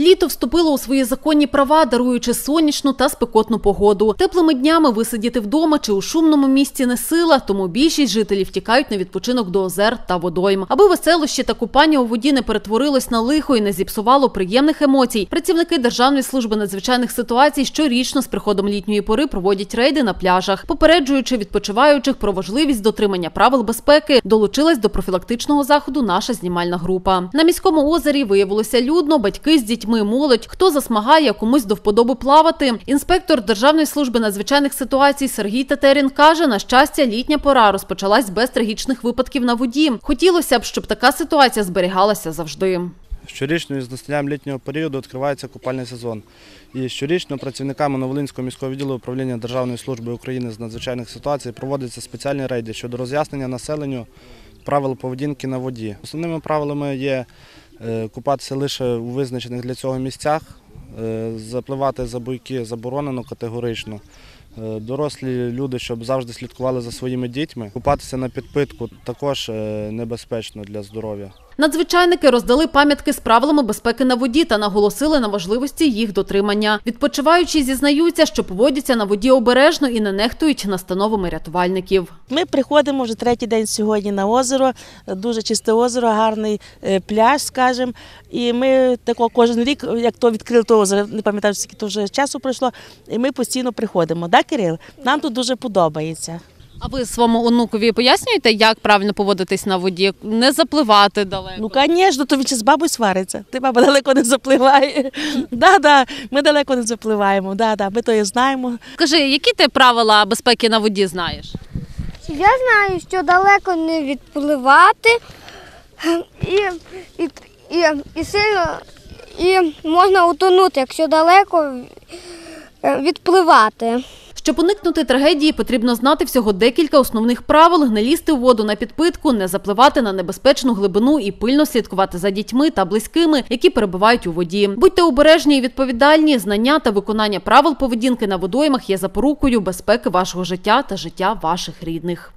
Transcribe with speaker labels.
Speaker 1: Літо вступило у свої законні права, даруючи сонячну та спекотну погоду. Теплими днями висидіти вдома чи у шумному місці не сила, тому більшість жителів тікають на відпочинок до озер та водойм. Аби веселощі та купання у воді не перетворилось на лихо і не зіпсувало приємних емоцій. Працівники Державної служби надзвичайних ситуацій щорічно з приходом літньої пори проводять рейди на пляжах, попереджуючи відпочиваючих про важливість дотримання правил безпеки. Долучилась до профілактичного заходу наша знімальна група. На міському озері виявилося людно, батьки з дітьми, молодь, хто засмагає, комусь до вподоби плавати. Інспектор Державної служби надзвичайних ситуацій Сергій Тетерін каже: на щастя, літня пора розпочалась без трагічних випадків на воді. Хотілося б, щоб така ситуація зберігалася завжди.
Speaker 2: Щорічно із настанням літнього періоду відкривається купальний сезон. І щорічно працівниками Новолинського міського відділу управління Державної служби України з надзвичайних ситуацій проводяться спеціальні рейди щодо роз'яснення населенню правил поведінки на воді. Основними правилами є купатися лише у визначених для цього місцях, е, запливати за буйки заборонено категорично. Е, Дорослі люди, щоб завжди слідкували за своїми дітьми. Купатися на підпитку також е, небезпечно для здоров'я.
Speaker 1: Надзвичайники роздали пам'ятки з правилами безпеки на воді та наголосили на важливості їх дотримання. Відпочиваючі зізнаються, що поводяться на воді обережно і не нехтують настановами рятувальників.
Speaker 3: Ми приходимо вже третій день сьогодні на озеро, дуже чисте озеро, гарний е, пляж, скажімо. І ми тако кожен рік, як то відкрили то озеро, не пам'ятаю, скільки то вже часу пройшло, і ми постійно приходимо. Да, Кирил? Нам тут дуже подобається.
Speaker 1: А ви своєму онукові пояснюєте, як правильно поводитись на воді, не запливати далеко?
Speaker 3: Ну, звісно, то він ще з бабою свариться. Ти баба далеко не запливає. Да, да, ми далеко не запливаємо. Да, да, ми то і знаємо.
Speaker 1: Скажи, які ти правила безпеки на воді знаєш?
Speaker 4: Я знаю, що далеко не відпливати і, і, і, і сильно і можна утонути, якщо далеко е, відпливати.
Speaker 1: Щоб уникнути трагедії, потрібно знати всього декілька основних правил: не лізти в воду на підпитку, не запливати на небезпечну глибину і пильно слідкувати за дітьми та близькими, які перебувають у воді. Будьте обережні і відповідальні. Знання та виконання правил поведінки на водоймах є запорукою безпеки вашого життя та життя ваших рідних.